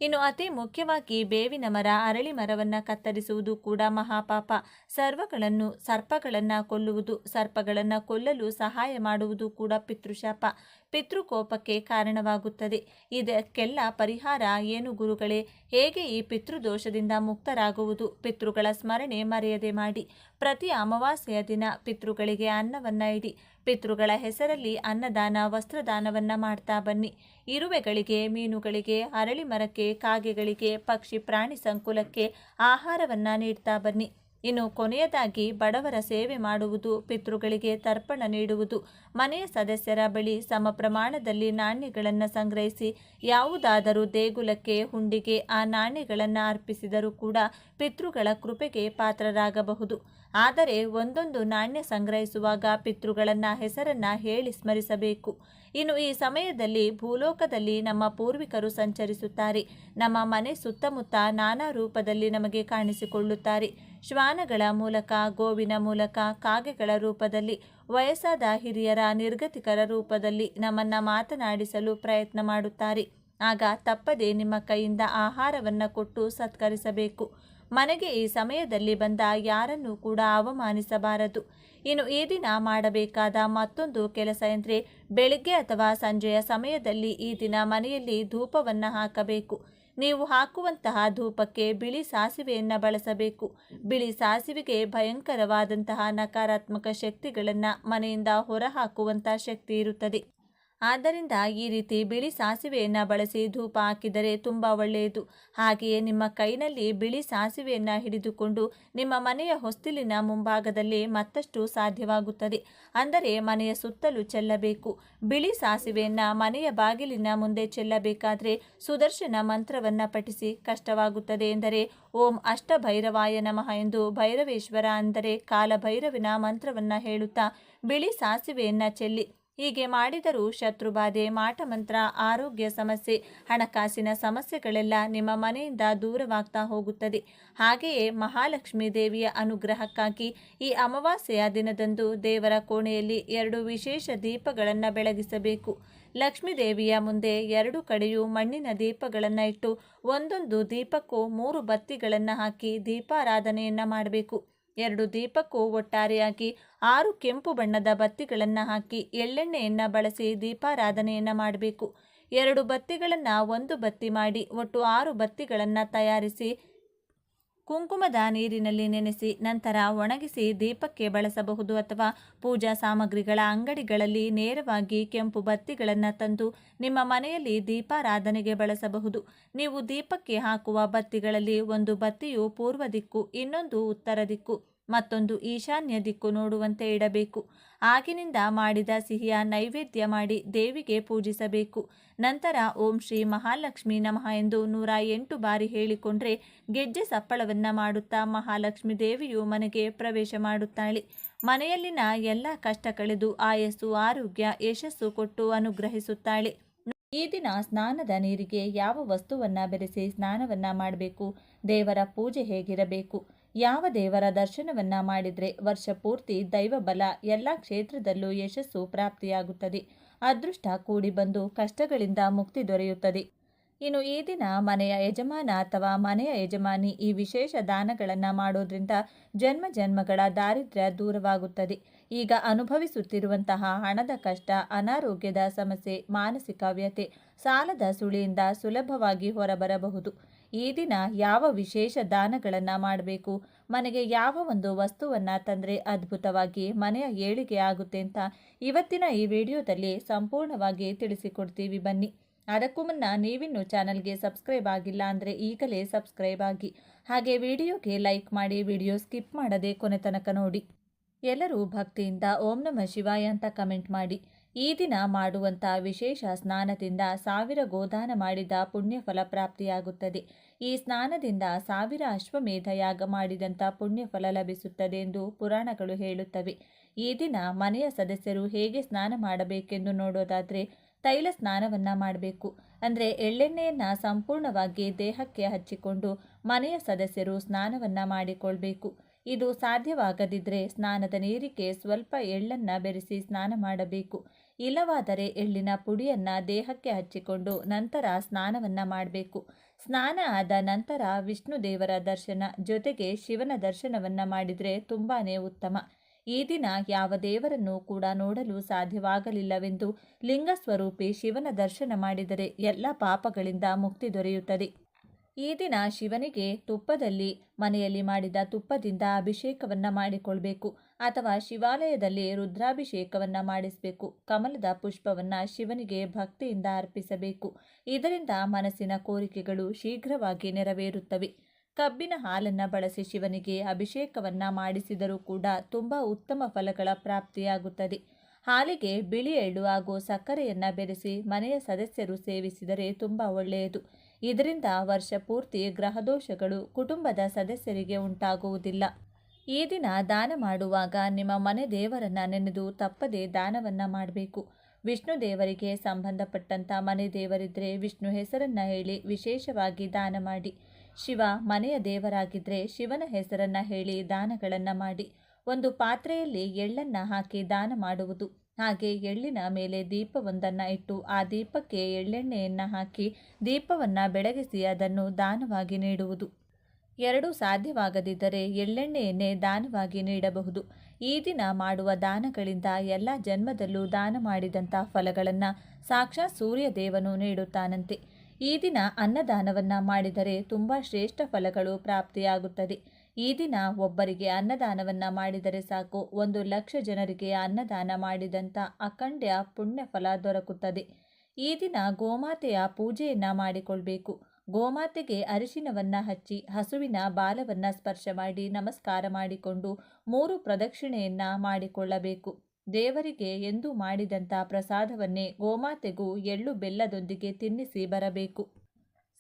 ಇನ್ನು ಅತಿ ಮುಖ್ಯವಾಗಿ ಬೇವಿನ ಮರ, ಅರಳಿ ಮರವನ್ನು ಕತ್ತರಿಸುವುದು ಕೂಡ ಮಹಾಪಾಪ. ಸರ್ವಗಳನ್ನು, ಸರ್ಪಗಳನ್ನು ಕೊಲ್ಲುವುದು, ಸರ್ಪಗಳನ್ನು ಕೊಲ್ಲಲು ಸಹಾಯ ಮಾಡುವುದು ಕೂಡ ಪಿತೃಶಾಪ. ಪಿತೃಕೋಪಕ್ಕೆ ಕಾರಣವಾಗುತ್ತದೆ. ಇದಕ್ಕೆಲ್ಲ ಪರಿಹಾರ ಏನು ಗುರುಗಳೇ? ಹೇಗೆ ಈ ಪಿತೃದೋಷದಿಂದ ಮುಕ್ತರಾಗುವುದು? ಪಿತೃಗಳ ಸ್ಮರಣೆ ಮರೆಯದೆ ಮಾಡಿ. ಪ್ರತಿ ಅಮಾವಾಸ್ಯೆಯ ದಿನ ಪಿತೃಗಳಿಗೆ ಅನ್ನವನ್ನ ಇಡಿ. ಪಿತೃಗಳ ಹೆಸರಲ್ಲಿ ಅನ್ನದಾನ, ವಸ್ತ್ರದಾನವನ್ನ ಮಾಡ್ತಾ ಬನ್ನಿ. ಇರುವೆಗಳಿಗೆ, ಮೀನುಗಳಿಗೆ, ಅರಳಿ ಮರಕ್ಕೆ, ಕಾಗೆಗಳಿಗೆ, ಪಕ್ಷಿ ಪ್ರಾಣಿ ಸಂಕುಲಕ್ಕೆ ಆಹಾರವನ್ನ ನೀಡ್ತಾ ಬನ್ನಿ. ಇನ್ನು ಕೊನೆಯದಾಗಿ ಬಡವರ ಸೇವೆ ಮಾಡುವುದು, ಪಿತೃಗಳಿಗೆ ತರ್ಪಣ ನೀಡುವುದು. ಮನೆಯ ಸದಸ್ಯರ ಬಳಿ ಸಮ ಪ್ರಮಾಣದಲ್ಲಿ ನಾಣ್ಯಗಳನ್ನು ಸಂಗ್ರಹಿಸಿ, ಯಾವುದಾದರೂ ದೇಗುಲಕ್ಕೆ, ಹುಂಡಿಗೆ ಆ ನಾಣ್ಯಗಳನ್ನು ಅರ್ಪಿಸಿದರೂ ಕೂಡ ಪಿತೃಗಳ ಕೃಪೆಗೆ ಪಾತ್ರರಾಗಬಹುದು. ಆದರೆ ಒಂದೊಂದು ನಾಣ್ಯ ಸಂಗ್ರಹಿಸುವಾಗ ಪಿತೃಗಳನ್ನ ಹೆಸರನ್ನ ಹೇಳಿ ಸ್ಮರಿಸಬೇಕು. ಇನ್ನು ಈ ಸಮಯದಲ್ಲಿ ಭೂಲೋಕದಲ್ಲಿ ನಮ್ಮ ಪೂರ್ವಿಕರು ಸಂಚರಿಸುತ್ತಾರೆ. ನಮ್ಮ ಮನೆ ಸುತ್ತಮುತ್ತ ನಾನಾ ರೂಪದಲ್ಲಿ ನಮಗೆ ಕಾಣಿಸಿಕೊಳ್ಳುತ್ತಾರೆ. ಶ್ವಾನಗಳ ಮೂಲಕ, ಗೋವಿನ ಮೂಲಕ, ಕಾಗೆಗಳ ರೂಪದಲ್ಲಿ, ವಯಸ್ಸಾದ ಹಿರಿಯರ ನಿರ್ಗತಿಕರ ರೂಪದಲ್ಲಿ ನಮ್ಮನ್ನು ಮಾತನಾಡಿಸಲು ಪ್ರಯತ್ನ ಮಾಡುತ್ತಾರೆ. ಆಗ ತಪ್ಪದೆ ನಿಮ್ಮ ಕೈಯಿಂದ ಆಹಾರವನ್ನು ಕೊಟ್ಟು ಸತ್ಕರಿಸಬೇಕು. ಮನೆಗೆ ಈ ಸಮಯದಲ್ಲಿ ಬಂದ ಯಾರನ್ನೂ ಕೂಡ ಅವಮಾನಿಸಬಾರದು. ಇನ್ನು ಈ ದಿನ ಮಾಡಬೇಕಾದ ಮತ್ತೊಂದು ಕೆಲಸ ಎಂದರೆ, ಬೆಳಿಗ್ಗೆ ಅಥವಾ ಸಂಜೆಯ ಸಮಯದಲ್ಲಿ ಈ ದಿನ ಮನೆಯಲ್ಲಿ ಧೂಪವನ್ನು ಹಾಕಬೇಕು. ನೀವು ಹಾಕುವಂತಹ ಧೂಪಕ್ಕೆ ಬಿಳಿ ಸಾಸಿವೆಯನ್ನು ಬಳಸಬೇಕು. ಬಿಳಿ ಸಾಸಿವೆಗೆ ಭಯಂಕರವಾದಂತಹ ನಕಾರಾತ್ಮಕ ಶಕ್ತಿಗಳನ್ನು ಮನೆಯಿಂದ ಹೊರಹಾಕುವಂಥ ಶಕ್ತಿ ಇರುತ್ತದೆ. ಆದ್ದರಿಂದ ಈ ರೀತಿ ಬಿಳಿ ಸಾಸಿವೆಯನ್ನು ಬಳಸಿ ಧೂಪ ಹಾಕಿದರೆ ತುಂಬ ಒಳ್ಳೆಯದು. ಹಾಗೆಯೇ ನಿಮ್ಮ ಕೈನಲ್ಲಿ ಬಿಳಿ ಸಾಸಿವೆಯನ್ನು ಹಿಡಿದುಕೊಂಡು ನಿಮ್ಮ ಮನೆಯ ಹೊಸ್ತಿಲಿನ ಮುಂಭಾಗದಲ್ಲಿ ಮತ್ತಷ್ಟು ಸಾಧ್ಯವಾಗುತ್ತದೆ. ಅಂದರೆ ಮನೆಯ ಸುತ್ತಲೂ ಚೆಲ್ಲಬೇಕು. ಬಿಳಿ ಸಾಸಿವೆಯನ್ನು ಮನೆಯ ಬಾಗಿಲಿನ ಮುಂದೆ ಚೆಲ್ಲಬೇಕಾದರೆ ಸುದರ್ಶನ ಮಂತ್ರವನ್ನು ಪಠಿಸಿ ಕಷ್ಟವಾಗುತ್ತದೆ ಎಂದರೆ ಓಂ ಅಷ್ಟಭೈರವಾಯ ನಮಃ ಎಂದು ಭೈರವೇಶ್ವರ ಅಂದರೆ ಕಾಲಭೈರವಿನ ಮಂತ್ರವನ್ನು ಹೇಳುತ್ತಾ ಬಿಳಿ ಸಾಸಿವೆಯನ್ನು ಚೆಲ್ಲಿ ಹೀಗೆ ಮಾಡಿದರೂ ಶತ್ರುಬಾಧೆ, ಮಾಟಮಂತ್ರ, ಆರೋಗ್ಯ ಸಮಸ್ಯೆ, ಹಣಕಾಸಿನ ಸಮಸ್ಯೆಗಳೆಲ್ಲ ನಿಮ್ಮ ಮನೆಯಿಂದ ದೂರವಾಗ್ತಾ ಹೋಗುತ್ತದೆ. ಹಾಗೆಯೇ ಮಹಾಲಕ್ಷ್ಮೀ ದೇವಿಯ ಅನುಗ್ರಹಕ್ಕಾಗಿ ಈ ಅಮಾವಾಸ್ಯೆಯ ದಿನದಂದು ದೇವರ ಕೋಣೆಯಲ್ಲಿ ಎರಡು ವಿಶೇಷ ದೀಪಗಳನ್ನು ಬೆಳಗಿಸಬೇಕು. ಲಕ್ಷ್ಮೀ ದೇವಿಯ ಮುಂದೆ ಎರಡು ಕಡೆಯೂ ಮಣ್ಣಿನ ದೀಪಗಳನ್ನು ಇಟ್ಟು ಒಂದೊಂದು ದೀಪಕ್ಕೂ ಮೂರು ಬತ್ತಿಗಳನ್ನು ಹಾಕಿ ದೀಪಾರಾಧನೆಯನ್ನು ಮಾಡಬೇಕು. ಎರಡು ದೀಪಕ್ಕೂ ಒಟ್ಟಾರೆಯಾಗಿ ಆರು ಕೆಂಪು ಬಣ್ಣದ ಬತ್ತಿಗಳನ್ನು ಹಾಕಿ ಎಳ್ಳೆಣ್ಣೆಯನ್ನು ಬಳಸಿ ದೀಪಾರಾಧನೆಯನ್ನು ಮಾಡಬೇಕು. ಎರಡು ಬತ್ತಿಗಳನ್ನು ಒಂದು ಬತ್ತಿ ಮಾಡಿ ಒಟ್ಟು ಆರು ಬತ್ತಿಗಳನ್ನು ತಯಾರಿಸಿ ಕುಂಕುಮದ ನೀರಿನಲ್ಲಿ ನೆನೆಸಿ ನಂತರ ಒಣಗಿಸಿ ದೀಪಕ್ಕೆ ಬಳಸಬಹುದು ಅಥವಾ ಪೂಜಾ ಸಾಮಗ್ರಿಗಳ ಅಂಗಡಿಗಳಲ್ಲಿ ನೇರವಾಗಿ ಕೆಂಪು ಬತ್ತಿಗಳನ್ನು ತಂದು ನಿಮ್ಮ ಮನೆಯಲ್ಲಿ ದೀಪಾರಾಧನೆಗೆ ಬಳಸಬಹುದು. ನೀವು ದೀಪಕ್ಕೆ ಹಾಕುವ ಬತ್ತಿಗಳಲ್ಲಿ ಒಂದು ಬತ್ತಿಯು ಪೂರ್ವ ದಿಕ್ಕು, ಇನ್ನೊಂದು ಉತ್ತರ ದಿಕ್ಕು, ಮತ್ತೊಂದು ಈಶಾನ್ಯ ದಿಕ್ಕು ನೋಡುವಂತೆ ಇಡಬೇಕು. ಆಗಿನಿಂದ ಮಾಡಿದ ಸಿಹಿಯ ನೈವೇದ್ಯ ಮಾಡಿ ದೇವಿಗೆ ಪೂಜಿಸಬೇಕು. ನಂತರ ಓಂ ಶ್ರೀ ಮಹಾಲಕ್ಷ್ಮಿ ನಮಃ ಎಂದು ನೂರ ಎಂಟು ಬಾರಿ ಹೇಳಿಕೊಂಡ್ರೆ ಗೆಜ್ಜೆ ಸಪ್ಪಳವನ್ನು ಮಾಡುತ್ತಾ ಮಹಾಲಕ್ಷ್ಮಿ ದೇವಿಯು ಮನೆಗೆ ಪ್ರವೇಶ ಮಾಡುತ್ತಾಳೆ. ಮನೆಯಲ್ಲಿನ ಎಲ್ಲ ಕಷ್ಟ ಕಳೆದು ಆಯಸ್ಸು, ಆರೋಗ್ಯ, ಯಶಸ್ಸು ಕೊಟ್ಟು ಅನುಗ್ರಹಿಸುತ್ತಾಳೆ. ಈ ದಿನ ಸ್ನಾನದ ನೀರಿಗೆ ಯಾವ ವಸ್ತುವನ್ನ ಬೆರೆಸಿ ಸ್ನಾನವನ್ನ ಮಾಡಬೇಕು? ದೇವರ ಪೂಜೆ ಹೇಗಿರಬೇಕು? ಯಾವ ದೇವರ ದರ್ಶನವನ್ನ ಮಾಡಿದರೆ ವರ್ಷ ಪೂರ್ತಿ ದೈವ ಬಲ ಎಲ್ಲ ಕ್ಷೇತ್ರದಲ್ಲೂ ಯಶಸ್ಸು ಪ್ರಾಪ್ತಿಯಾಗುತ್ತದೆ. ಅದೃಷ್ಟ ಕೂಡಿ ಬಂದು ಕಷ್ಟಗಳಿಂದ ಮುಕ್ತಿ ದೊರೆಯುತ್ತದೆ. ಇನ್ನು ಈ ದಿನ ಮನೆಯ ಯಜಮಾನ ಅಥವಾ ಮನೆಯ ಯಜಮಾನಿ ಈ ವಿಶೇಷ ದಾನಗಳನ್ನು ಮಾಡೋದ್ರಿಂದ ಜನ್ಮ ಜನ್ಮಗಳ ದಾರಿದ್ರ್ಯ ದೂರವಾಗುತ್ತದೆ. ಈಗ ಅನುಭವಿಸುತ್ತಿರುವಂತಹ ಹಣದ ಕಷ್ಟ, ಅನಾರೋಗ್ಯದ ಸಮಸ್ಯೆ, ಮಾನಸಿಕ ವ್ಯತೆ ಸಾಲದ ಸುಳಿಯಿಂದ ಸುಲಭವಾಗಿ ಹೊರಬರಬಹುದು. ಈ ದಿನ ಯಾವ ವಿಶೇಷ ದಾನಗಳನ್ನು ಮಾಡಬೇಕು? ಮನೆಗೆ ಯಾವ ಒಂದು ವಸ್ತುವನ್ನು ತಂದರೆ ಅದ್ಭುತವಾಗಿ ಮನೆಯ ಏಳಿಗೆ ಆಗುತ್ತೆ ಅಂತ ಇವತ್ತಿನ ಈ ವಿಡಿಯೋದಲ್ಲಿ ಸಂಪೂರ್ಣವಾಗಿ ತಿಳಿಸಿಕೊಡ್ತೀವಿ ಬನ್ನಿ. ಅದಕ್ಕೂ ಮುನ್ನ ನೀವಿನ್ನು ಚಾನಲ್ಗೆ ಸಬ್ಸ್ಕ್ರೈಬ್ ಆಗಿಲ್ಲ ಅಂದರೆ ಈಗಲೇ ಸಬ್ಸ್ಕ್ರೈಬ್ ಆಗಿ. ಹಾಗೆ ವಿಡಿಯೋಗೆ ಲೈಕ್ ಮಾಡಿ ವಿಡಿಯೋ ಸ್ಕಿಪ್ ಮಾಡದೆ ಕೊನೆ ತನಕ ನೋಡಿ. ಎಲ್ಲರೂ ಭಕ್ತಿಯಿಂದ ಓಂ ನಮ ಶಿವಾಯ ಅಂತ ಕಮೆಂಟ್ ಮಾಡಿ. ಈ ದಿನ ಮಾಡುವಂಥ ವಿಶೇಷ ಸ್ನಾನದಿಂದ ಸಾವಿರ ಗೋದಾನ ಮಾಡಿದ ಪುಣ್ಯ ಫಲ ಪ್ರಾಪ್ತಿಯಾಗುತ್ತದೆ. ಈ ಸ್ನಾನದಿಂದ ಸಾವಿರ ಅಶ್ವಮೇಧ ಯಾಗ ಮಾಡಿದಂಥ ಪುಣ್ಯ ಫಲ ಲಭಿಸುತ್ತದೆ ಎಂದು ಪುರಾಣಗಳು ಹೇಳುತ್ತವೆ. ಈ ದಿನ ಮನೆಯ ಸದಸ್ಯರು ಹೇಗೆ ಸ್ನಾನ ಮಾಡಬೇಕೆಂದು ನೋಡೋದಾದರೆ ತೈಲ ಸ್ನಾನವನ್ನು ಮಾಡಬೇಕು. ಅಂದರೆ ಎಳ್ಳೆಣ್ಣೆಯನ್ನು ಸಂಪೂರ್ಣವಾಗಿ ದೇಹಕ್ಕೆ ಹಚ್ಚಿಕೊಂಡು ಮನೆಯ ಸದಸ್ಯರು ಸ್ನಾನವನ್ನು ಮಾಡಿಕೊಳ್ಬೇಕು. ಇದು ಸಾಧ್ಯವಾಗದಿದ್ದರೆ ಸ್ನಾನದ ನೀರಿಗೆ ಸ್ವಲ್ಪ ಎಳ್ಳನ್ನು ಬೆರೆಸಿ ಸ್ನಾನ ಮಾಡಬೇಕು. ಇಲ್ಲವಾದರೆ ಎಳ್ಳಿನ ಪುಡಿಯನ್ನು ದೇಹಕ್ಕೆ ಹಚ್ಚಿಕೊಂಡು ನಂತರ ಸ್ನಾನವನ್ನು ಮಾಡಬೇಕು. ಸ್ನಾನ ಆದ ನಂತರ ವಿಷ್ಣು ದೇವರ ದರ್ಶನ ಜೊತೆಗೆ ಶಿವನ ದರ್ಶನವನ್ನು ಮಾಡಿದರೆ ತುಂಬಾ ಉತ್ತಮ. ಈ ದಿನ ಯಾವ ದೇವರನ್ನು ಕೂಡ ನೋಡಲು ಸಾಧ್ಯವಾಗಲಿಲ್ಲವೆಂದು ಲಿಂಗ ಸ್ವರೂಪಿ ಶಿವನ ದರ್ಶನ ಮಾಡಿದರೆ ಎಲ್ಲ ಪಾಪಗಳಿಂದ ಮುಕ್ತಿ ದೊರೆಯುತ್ತದೆ. ಈ ದಿನ ಶಿವನಿಗೆ ತುಪ್ಪದಲ್ಲಿ ಮನೆಯಲ್ಲಿ ಮಾಡಿದ ತುಪ್ಪದಿಂದ ಅಭಿಷೇಕವನ್ನು ಮಾಡಿಕೊಳ್ಬೇಕು. ಅಥವಾ ಶಿವಾಲಯದಲ್ಲಿ ರುದ್ರಾಭಿಷೇಕವನ್ನು ಮಾಡಿಸಬೇಕು. ಕಮಲದ ಪುಷ್ಪವನ್ನು ಶಿವನಿಗೆ ಭಕ್ತಿಯಿಂದ ಅರ್ಪಿಸಬೇಕು. ಇದರಿಂದ ಮನಸ್ಸಿನ ಕೋರಿಕೆಗಳು ಶೀಘ್ರವಾಗಿ ನೆರವೇರುತ್ತವೆ. ಕಬ್ಬಿನ ಹಾಲನ್ನು ಬಳಸಿ ಶಿವನಿಗೆ ಅಭಿಷೇಕವನ್ನು ಮಾಡಿಸಿದರೂ ಕೂಡ ತುಂಬ ಉತ್ತಮ ಫಲಗಳ ಪ್ರಾಪ್ತಿಯಾಗುತ್ತದೆ. ಹಾಲಿಗೆ ಬಿಳಿ ಎಳ್ಳು ಹಾಗೂ ಸಕ್ಕರೆಯನ್ನು ಬೆರೆಸಿ ಮನೆಯ ಸದಸ್ಯರು ಸೇವಿಸಿದರೆ ತುಂಬ ಒಳ್ಳೆಯದು. ಇದರಿಂದ ವರ್ಷ ಪೂರ್ತಿ ಗ್ರಹದೋಷಗಳು ಕುಟುಂಬದ ಸದಸ್ಯರಿಗೆ ಉಂಟಾಗುವುದಿಲ್ಲ. ಈ ದಿನ ದಾನ ಮಾಡುವಾಗ ನಿಮ್ಮ ಮನೆ ದೇವರನ್ನ ನೆನೆದು ತಪ್ಪದೆ ದಾನವನ್ನ ಮಾಡಬೇಕು. ವಿಷ್ಣು ದೇವರಿಗೆ ಸಂಬಂಧಪಟ್ಟಂತ ಮನೆ ದೇವರಿದ್ರೆ ವಿಷ್ಣು ಹೆಸರನ್ನ ಹೇಳಿ ವಿಶೇಷವಾಗಿ ದಾನ ಮಾಡಿ. ಶಿವ ಮನೆಯ ದೇವರಾಗಿದ್ದರೆ ಶಿವನ ಹೆಸರನ್ನ ಹೇಳಿ ದಾನಗಳನ್ನು ಮಾಡಿ. ಒಂದು ಪಾತ್ರೆಯಲ್ಲಿ ಎಳ್ಳನ್ನು ಹಾಕಿ ದಾನ ಮಾಡುವುದು. ಹಾಗೆ ಎಳ್ಳಿನ ಮೇಲೆ ದೀಪವೊಂದನ್ನು ಇಟ್ಟು ಆ ದೀಪಕ್ಕೆ ಎಳ್ಳೆಣ್ಣೆಯನ್ನು ಹಾಕಿ ದೀಪವನ್ನು ಬೆಳಗಿಸಿ ಅದನ್ನು ದಾನವಾಗಿ ನೀಡುವುದು. ಎರಡು ಸಾಧ್ಯವಾಗದಿದ್ದರೆ ಎಳ್ಳೆಣ್ಣೆಯನ್ನೇ ದಾನವಾಗಿ ನೀಡಬಹುದು. ಈ ದಿನ ಮಾಡುವ ದಾನಗಳಿಂದ ಎಲ್ಲ ಜನ್ಮದಲ್ಲೂ ದಾನ ಮಾಡಿದಂಥ ಫಲಗಳನ್ನು ಸಾಕ್ಷಾತ್ ಸೂರ್ಯ ದೇವನು ನೀಡುತ್ತಾನಂತೆ. ಈ ದಿನ ಅನ್ನದಾನವನ್ನು ಮಾಡಿದರೆ ತುಂಬ ಶ್ರೇಷ್ಠ ಫಲಗಳು ಪ್ರಾಪ್ತಿಯಾಗುತ್ತದೆ. ಈ ದಿನ ಒಬ್ಬರಿಗೆ ಅನ್ನದಾನವನ್ನು ಮಾಡಿದರೆ ಸಾಕು. ಒಂದು ಲಕ್ಷ ಜನರಿಗೆ ಅನ್ನದಾನ ಮಾಡಿದಂಥ ಅಖಂಡ್ಯ ಪುಣ್ಯ ಫಲ ದೊರಕುತ್ತದೆ. ಈ ದಿನ ಗೋಮಾತೆಯ ಪೂಜೆಯನ್ನು ಮಾಡಿಕೊಳ್ಬೇಕು. ಗೋಮಾತೆಗೆ ಅರಿಶಿನವನ್ನು ಹಚ್ಚಿ ಹಸುವಿನ ಬಾಲವನ್ನು ಸ್ಪರ್ಶ ಮಾಡಿ ನಮಸ್ಕಾರ ಮಾಡಿಕೊಂಡು ಮೂರು ಪ್ರದಕ್ಷಿಣೆಯನ್ನು ಮಾಡಿಕೊಳ್ಳಬೇಕು. ದೇವರಿಗೆ ಎಂದು ಮಾಡಿದಂಥ ಪ್ರಸಾದವನ್ನೇ ಗೋಮಾತೆಗೂ ಎಳ್ಳು ಬೆಲ್ಲದೊಂದಿಗೆ ತಿನ್ನಿಸಿ ಬರಬೇಕು.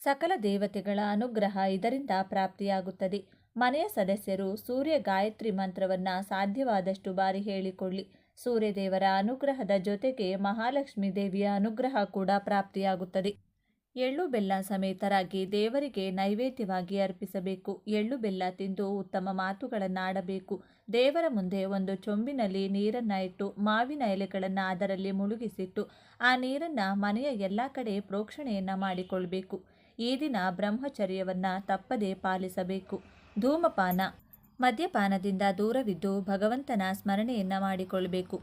ಸಕಲ ದೇವತೆಗಳ ಅನುಗ್ರಹ ಇದರಿಂದ ಪ್ರಾಪ್ತಿಯಾಗುತ್ತದೆ. ಮನೆಯ ಸದಸ್ಯರು ಸೂರ್ಯ ಗಾಯತ್ರಿ ಮಂತ್ರವನ್ನು ಸಾಧ್ಯವಾದಷ್ಟು ಬಾರಿ ಹೇಳಿಕೊಳ್ಳಿ. ಸೂರ್ಯದೇವರ ಅನುಗ್ರಹದ ಜೊತೆಗೆ ಮಹಾಲಕ್ಷ್ಮೀ ದೇವಿಯ ಅನುಗ್ರಹ ಕೂಡ ಪ್ರಾಪ್ತಿಯಾಗುತ್ತದೆ. ಎಳ್ಳು ಬೆಲ್ಲ ಸಮೇತರಾಗಿ ದೇವರಿಗೆ ನೈವೇದ್ಯವಾಗಿ ಅರ್ಪಿಸಬೇಕು. ಎಳ್ಳು ಬೆಲ್ಲ ತಿಂದು ಉತ್ತಮ ಮಾತುಗಳನ್ನು ಆಡಬೇಕು ದೇವರ ಮುಂದೆ ಒಂದು ಚೊಂಬಿನಲ್ಲಿ ನೀರನ್ನು ಇಟ್ಟು, ಮಾವಿನ ಎಲೆಗಳನ್ನು ಅದರಲ್ಲಿ ಮುಳುಗಿಸಿಟ್ಟು, ಆ ನೀರನ್ನು ಮನೆಯ ಎಲ್ಲ ಕಡೆ ಪ್ರೋಕ್ಷಣೆಯನ್ನು ಮಾಡಿಕೊಳ್ಬೇಕು. ಈ ದಿನ ಬ್ರಹ್ಮಚರ್ಯವನ್ನು ತಪ್ಪದೇ ಪಾಲಿಸಬೇಕು. ಧೂಮಪಾನ. ಮದ್ಯಪಾನದಿಂದ ದೂರವಿದ್ದು ಭಗವಂತನ ಸ್ಮರಣೆಯನ್ನು ಮಾಡಿಕೊಳ್ಬೇಕು.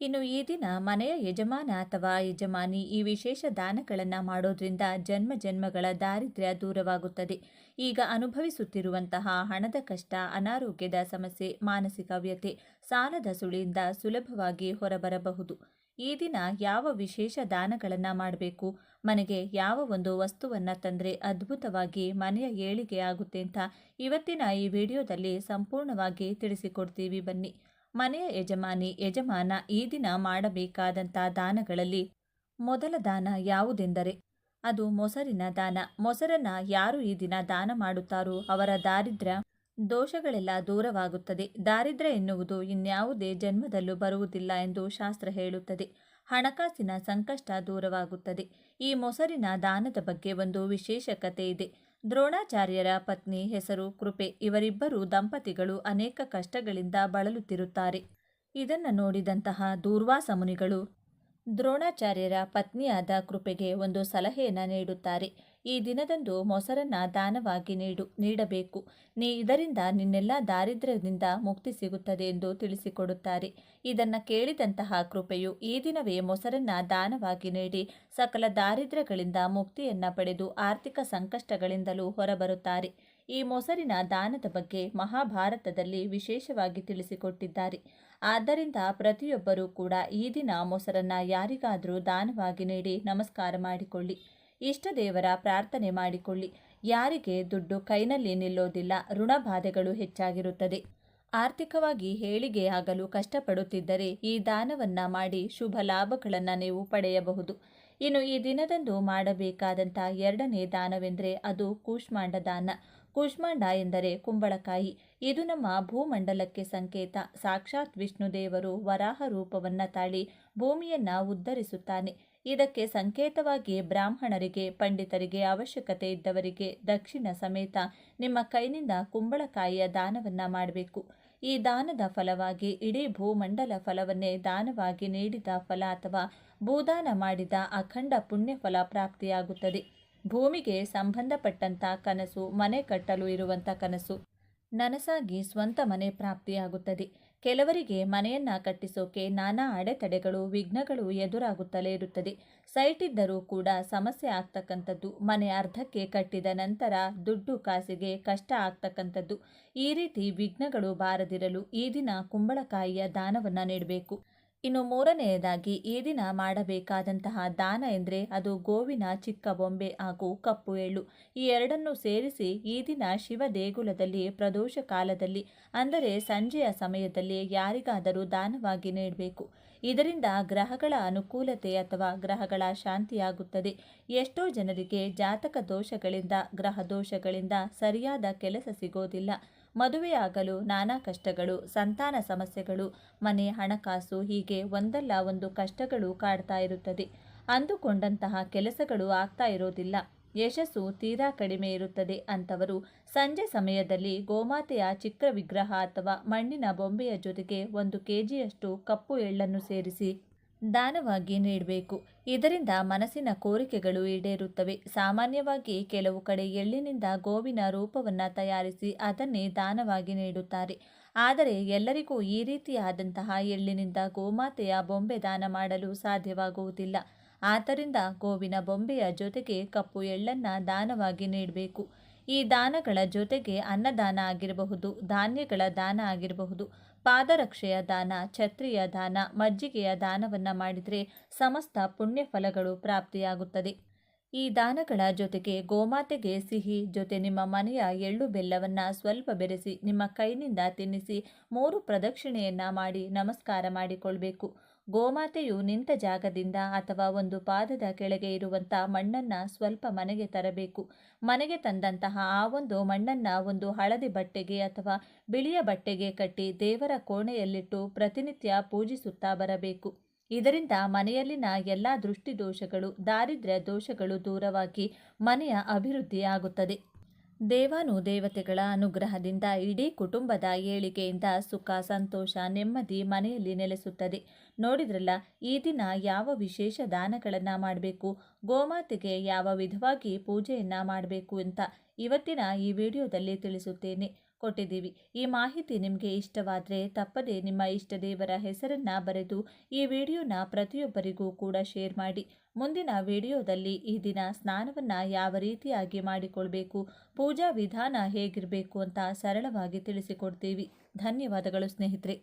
ಇನ್ನು ಈ ದಿನ ಮನೆಯ ಯಜಮಾನ ಅಥವಾ ಯಜಮಾನಿ ಈ ವಿಶೇಷ ದಾನಗಳನ್ನು ಮಾಡೋದ್ರಿಂದ ಜನ್ಮ ಜನ್ಮಗಳ ದಾರಿದ್ರ್ಯ ದೂರವಾಗುತ್ತದೆ. ಈಗ ಅನುಭವಿಸುತ್ತಿರುವಂತಹ ಹಣದ ಕಷ್ಟ, ಅನಾರೋಗ್ಯದ ಸಮಸ್ಯೆ, ಮಾನಸಿಕ ವ್ಯತೆ ಸಾಲದ ಸುಳಿಯಿಂದ ಸುಲಭವಾಗಿ ಹೊರಬರಬಹುದು. ಈ ದಿನ ಯಾವ ವಿಶೇಷ ದಾನಗಳನ್ನು ಮಾಡಬೇಕು? ಮನೆಗೆ ಯಾವ ಒಂದು ವಸ್ತುವನ್ನು ತಂದರೆ ಅದ್ಭುತವಾಗಿ ಮನೆಯ ಏಳಿಗೆ ಆಗುತ್ತೆ ಅಂತ ಇವತ್ತಿನ ಈ ವಿಡಿಯೋದಲ್ಲಿ ಸಂಪೂರ್ಣವಾಗಿ ತಿಳಿಸಿಕೊಡ್ತೀವಿ ಬನ್ನಿ. ಮನೆಯ ಯಜಮಾನಿ, ಯಜಮಾನ ಈ ದಿನ ಮಾಡಬೇಕಾದಂಥ ದಾನಗಳಲ್ಲಿ ಮೊದಲ ದಾನ ಯಾವುದೆಂದರೆ, ಅದು ಮೊಸರಿನ ದಾನ. ಮೊಸರನ್ನ ಯಾರು ಈ ದಿನ ದಾನ ಮಾಡುತ್ತಾರೋ ಅವರ ದಾರಿದ್ರ್ಯ ದೋಷಗಳೆಲ್ಲ ದೂರವಾಗುತ್ತದೆ. ದಾರಿದ್ರ್ಯ ಎನ್ನುವುದು ಇನ್ಯಾವುದೇ ಜನ್ಮದಲ್ಲೂ ಬರುವುದಿಲ್ಲ ಎಂದು ಶಾಸ್ತ್ರ ಹೇಳುತ್ತದೆ. ಹಣಕಾಸಿನ ಸಂಕಷ್ಟ ದೂರವಾಗುತ್ತದೆ. ಈ ಮೊಸರಿನ ದಾನದ ಬಗ್ಗೆ ಒಂದು ವಿಶೇಷ ಕಥೆ ಇದೆ. ದ್ರೋಣಾಚಾರ್ಯರ ಪತ್ನಿ ಹೆಸರು ಕೃಪೆ. ಇವರಿಬ್ಬರು ದಂಪತಿಗಳು ಅನೇಕ ಕಷ್ಟಗಳಿಂದ ಬಳಲುತ್ತಿರುತ್ತಾರೆ. ಇದನ್ನು ನೋಡಿದಂತಹ ದೂರ್ವಾಸ ಮುನಿಗಳು ದ್ರೋಣಾಚಾರ್ಯರ ಪತ್ನಿಯಾದ ಕೃಪೆಗೆ ಒಂದು ಸಲಹೆಯನ್ನು ನೀಡುತ್ತಾರೆ. ಈ ದಿನದಂದು ಮೊಸರನ್ನ ದಾನವಾಗಿ ನೀಡು, ನೀಡಬೇಕು. ನೀ, ಇದರಿಂದ ನಿನ್ನೆಲ್ಲ ದಾರಿದ್ರ್ಯದಿಂದ ಮುಕ್ತಿ ಸಿಗುತ್ತದೆ ಎಂದು ತಿಳಿಸಿಕೊಡುತ್ತಾರೆ. ಇದನ್ನು ಕೇಳಿದಂತಹ ಕೃಪೆಯು ಈ ದಿನವೇ ಮೊಸರನ್ನ ದಾನವಾಗಿ ನೀಡಿ ಸಕಲ ದಾರಿದ್ರ್ಯಗಳಿಂದ ಮುಕ್ತಿಯನ್ನು ಪಡೆದು ಆರ್ಥಿಕ ಸಂಕಷ್ಟಗಳಿಂದಲೂ ಹೊರಬರುತ್ತಾರೆ. ಈ ಮೊಸರಿನ ದಾನದ ಬಗ್ಗೆ ಮಹಾಭಾರತದಲ್ಲಿ ವಿಶೇಷವಾಗಿ ತಿಳಿಸಿಕೊಟ್ಟಿದ್ದಾರೆ. ಆದ್ದರಿಂದ ಪ್ರತಿಯೊಬ್ಬರೂ ಕೂಡ ಈ ದಿನ ಮೊಸರನ್ನ ಯಾರಿಗಾದರೂ ದಾನವಾಗಿ ನೀಡಿ ನಮಸ್ಕಾರ ಮಾಡಿಕೊಳ್ಳಿ. ಇಷ್ಟ ದೇವರ ಪ್ರಾರ್ಥನೆ ಮಾಡಿಕೊಳ್ಳಿ. ಯಾರಿಗೆ ದುಡ್ಡು ಕೈನಲ್ಲಿ ನಿಲ್ಲೋದಿಲ್ಲ ಋಣಬಾಧೆಗಳು ಹೆಚ್ಚಾಗಿರುತ್ತದೆ. ಆರ್ಥಿಕವಾಗಿ ಹೇಳಿಗೆಯಾಗಲು ಕಷ್ಟಪಡುತ್ತಿದ್ದರೆ ಈ ದಾನವನ್ನ ಮಾಡಿ ಶುಭ ಲಾಭಗಳನ್ನು ನೀವು ಪಡೆಯಬಹುದು. ಇನ್ನು ಈ ದಿನದಂದು ಮಾಡಬೇಕಾದಂಥ ಎರಡನೇ ದಾನವೆಂದರೆ ಅದು ಕೂಷ್ಮಾಂಡ ದಾನ. ಕೂಷ್ಮಾಂಡ ಎಂದರೆ ಕುಂಬಳಕಾಯಿ. ಇದು ನಮ್ಮ ಭೂಮಂಡಲಕ್ಕೆ ಸಂಕೇತ. ಸಾಕ್ಷಾತ್ ವಿಷ್ಣು ದೇವರು ವರಾಹ ರೂಪವನ್ನು ತಾಳಿ ಭೂಮಿಯನ್ನು ಉದ್ಧರಿಸುತ್ತಾನೆ. ಇದಕ್ಕೆ ಸಂಕೇತವಾಗಿ ಬ್ರಾಹ್ಮಣರಿಗೆ, ಪಂಡಿತರಿಗೆ ಅವಶ್ಯಕತೆ ಇದ್ದವರಿಗೆ ದಕ್ಷಿಣ ಸಮೇತ ನಿಮ್ಮ ಕೈನಿಂದ ಕುಂಬಳಕಾಯಿಯ ದಾನವನ್ನ ಮಾಡಬೇಕು. ಈ ದಾನದ ಫಲವಾಗಿ ಇಡೀ ಭೂಮಂಡಲ ಫಲವನ್ನೇ ದಾನವಾಗಿ ನೀಡಿದ ಫಲ ಅಥವಾ ಭೂದಾನ ಮಾಡಿದ ಅಖಂಡ ಪುಣ್ಯ ಫಲ ಪ್ರಾಪ್ತಿಯಾಗುತ್ತದೆ. ಭೂಮಿಗೆ ಸಂಬಂಧಪಟ್ಟಂಥ ಕನಸು, ಮನೆ ಕಟ್ಟಲು ಇರುವಂಥ ಕನಸು, ನನಸಾಗಿ ಸ್ವಂತ ಮನೆ ಪ್ರಾಪ್ತಿಯಾಗುತ್ತದೆ. ಕೆಲವರಿಗೆ ಮನೆಯನ್ನ ಕಟ್ಟಿಸೋಕೆ ನಾನಾ ಅಡೆತಡೆಗಳು, ವಿಘ್ನಗಳು ಎದುರಾಗುತ್ತಲೇ ಇರುತ್ತದೆ. ಸೈಟ್ ಇದ್ದರೂ ಕೂಡ ಸಮಸ್ಯೆ ಆಗ್ತಕ್ಕಂಥದ್ದು ಮನೆ ಅರ್ಧಕ್ಕೆ ಕಟ್ಟಿದ ನಂತರ ದುಡ್ಡು ಕಾಸಿಗೆ ಕಷ್ಟ ಆಗ್ತಕ್ಕಂಥದ್ದು. ಈ ರೀತಿ ವಿಘ್ನಗಳು ಬಾರದಿರಲು ಈ ದಿನ ಕುಂಬಳಕಾಯಿಯ ದಾನವನ್ನು ನೀಡಬೇಕು. ಇನ್ನು ಮೂರನೆಯದಾಗಿ ಈ ದಿನ ಮಾಡಬೇಕಾದಂತಹ ದಾನ ಎಂದರೆ ಅದು ಗೋವಿನ, ಚಿಕ್ಕ ಬೊಂಬೆ ಹಾಗೂ ಕಪ್ಪು ಎಳ್ಳು. ಈ ಎರಡನ್ನು ಸೇರಿಸಿ ಈ ದಿನ ಶಿವ ದೇಗುಲದಲ್ಲಿ ಪ್ರದೋಷ ಕಾಲದಲ್ಲಿ, ಅಂದರೆ ಸಂಜೆಯ ಸಮಯದಲ್ಲಿ ಯಾರಿಗಾದರೂ ದಾನವಾಗಿ ನೀಡಬೇಕು. ಇದರಿಂದ ಗ್ರಹಗಳ ಅನುಕೂಲತೆ ಅಥವಾ ಗ್ರಹಗಳ ಶಾಂತಿಯಾಗುತ್ತದೆ. ಎಷ್ಟೋ ಜನರಿಗೆ ಜಾತಕ ದೋಷಗಳಿಂದ, ಗ್ರಹ ದೋಷಗಳಿಂದ ಸರಿಯಾದ ಕೆಲಸ ಸಿಗೋದಿಲ್ಲ. ಮದುವೆಯಾಗಲು ನಾನಾ ಕಷ್ಟಗಳು, ಸಂತಾನ ಸಮಸ್ಯೆಗಳು, ಮನೆ, ಹಣಕಾಸು ಹೀಗೆ ಒಂದಲ್ಲ ಒಂದು ಕಷ್ಟಗಳು ಕಾಡ್ತಾ ಇರುತ್ತದೆ. ಅಂದುಕೊಂಡಂತಹ ಕೆಲಸಗಳು ಆಗ್ತಾ ಇರೋದಿಲ್ಲ. ಯಶಸ್ಸು ತೀರಾ ಕಡಿಮೆ ಇರುತ್ತದೆ ಅಂತವರು ಸಂಜೆ ಸಮಯದಲ್ಲಿ ಗೋಮಾತೆಯ ಚಿಕ್ಕ ವಿಗ್ರಹ ಅಥವಾ ಮಣ್ಣಿನ ಬೊಂಬೆಯ ಜೊತೆಗೆ ಒಂದು ಕೆಜಿಯಷ್ಟು ಕಪ್ಪು ಎಳ್ಳನ್ನು ಸೇರಿಸಿ ದಾನವಾಗಿ ನೀಡಬೇಕು. ಇದರಿಂದ ಮನಸ್ಸಿನ ಕೋರಿಕೆಗಳು ಈಡೇರುತ್ತವೆ. ಸಾಮಾನ್ಯವಾಗಿ ಕೆಲವು ಕಡೆ ಎಳ್ಳಿನಿಂದ ಗೋವಿನ ರೂಪವನ್ನು ತಯಾರಿಸಿ ಅದನ್ನೇ ದಾನವಾಗಿ ನೀಡುತ್ತಾರೆ. ಆದರೆ ಎಲ್ಲರಿಗೂ ಈ ರೀತಿಯಾದಂತಹ ಎಳ್ಳಿನಿಂದ ಗೋಮಾತೆಯ ಬೊಂಬೆ ದಾನ ಮಾಡಲು ಸಾಧ್ಯವಾಗುವುದಿಲ್ಲ. ಆದ್ದರಿಂದ ಗೋವಿನ ಬೊಂಬೆಯ ಜೊತೆಗೆ ಕಪ್ಪು ಎಳ್ಳನ್ನು ದಾನವಾಗಿ ನೀಡಬೇಕು. ಈ ದಾನಗಳ ಜೊತೆಗೆ ಅನ್ನದಾನ ಆಗಿರಬಹುದು, ಧಾನ್ಯಗಳ ದಾನ ಆಗಿರಬಹುದು. ಪಾದರಕ್ಷೆಯ ದಾನ, ಛತ್ರಿಯ ದಾನ, ಮಜ್ಜಿಗೆಯ ದಾನವನ್ನು ಮಾಡಿದರೆ ಸಮಸ್ತ ಪುಣ್ಯ ಫಲಗಳು ಪ್ರಾಪ್ತಿಯಾಗುತ್ತದೆ. ಈ ದಾನಗಳ ಜೊತೆಗೆ ಗೋಮಾತೆಗೆ ಸಿಹಿ ಜೊತೆ ನಿಮ್ಮ ಮನೆಯ ಎಳ್ಳು ಬೆಲ್ಲವನ್ನು ಸ್ವಲ್ಪ ಬೆರೆಸಿ, ನಿಮ್ಮ ಕೈನಿಂದ ತಿನ್ನಿಸಿ, ಮೂರು ಪ್ರದಕ್ಷಿಣೆಯನ್ನು ಮಾಡಿ ನಮಸ್ಕಾರ ಮಾಡಿಕೊಳ್ಬೇಕು. ಗೋಮಾತೆಯು ನಿಂತ ಜಾಗದಿಂದ ಅಥವಾ ಒಂದು ಪಾದದ ಕೆಳಗೆ ಇರುವಂಥ ಮಣ್ಣನ್ನು ಸ್ವಲ್ಪ ಮನೆಗೆ ತರಬೇಕು. ಮನೆಗೆ ತಂದಂತಹ ಆ ಒಂದು ಮಣ್ಣನ್ನು ಒಂದು ಹಳದಿ ಬಟ್ಟೆಗೆ ಅಥವಾ ಬಿಳಿಯ ಬಟ್ಟೆಗೆ ಕಟ್ಟಿ ದೇವರ ಕೋಣೆಯಲ್ಲಿಟ್ಟು ಪ್ರತಿನಿತ್ಯ ಪೂಜಿಸುತ್ತಾ ಬರಬೇಕು. ಇದರಿಂದ ಮನೆಯಲ್ಲಿನ ಎಲ್ಲ ದೃಷ್ಟಿ ದೋಷಗಳು ದಾರಿದ್ರ್ಯ ದೋಷಗಳು ದೂರವಾಗಿ ಮನೆಯ ಅಭಿವೃದ್ಧಿಯಾಗುತ್ತದೆ. ದೇವಾನು ದೇವತೆಗಳ ಅನುಗ್ರಹದಿಂದ ಇಡೀ ಕುಟುಂಬದ ಏಳಿಗೆಯಿಂದ ಸುಖ, ಸಂತೋಷ, ನೆಮ್ಮದಿ ಮನೆಯಲ್ಲಿ ನೆಲೆಸುತ್ತದೆ. ನೋಡಿದ್ರಲ್ಲ, ಈ ದಿನ ಯಾವ ವಿಶೇಷ ದಾನಗಳನ್ನು ಮಾಡಬೇಕು? ಗೋಮಾತೆಗೆ ಯಾವ ವಿಧವಾಗಿ ಪೂಜೆಯನ್ನು ಮಾಡಬೇಕು ಅಂತ ಇವತ್ತಿನ ಈ ವಿಡಿಯೋದಲ್ಲಿ ತಿಳಿಸುತ್ತೇನೆ. ಕೊಟ್ಟಿದ್ದೀವಿ. ಈ ಮಾಹಿತಿ ನಿಮಗೆ ಇಷ್ಟವಾದರೆ ತಪ್ಪದೇ ನಿಮ್ಮ ಇಷ್ಟ ದೇವರ ಹೆಸರನ್ನು ಬರೆದು ಈ ವಿಡಿಯೋನ ಪ್ರತಿಯೊಬ್ಬರಿಗೂ ಕೂಡ ಶೇರ್ ಮಾಡಿ. ಮುಂದಿನ ವಿಡಿಯೋದಲ್ಲಿ ಈ ದಿನ ಸ್ನಾನವನ್ನು ಯಾವ ರೀತಿಯಾಗಿ ಮಾಡಿಕೊಳ್ಬೇಕು, ಪೂಜಾ ವಿಧಾನ ಹೇಗಿರಬೇಕು ಅಂತ ಸರಳವಾಗಿ ತಿಳಿಸಿಕೊಡ್ತೀವಿ. ಧನ್ಯವಾದಗಳು ಸ್ನೇಹಿತರೆ.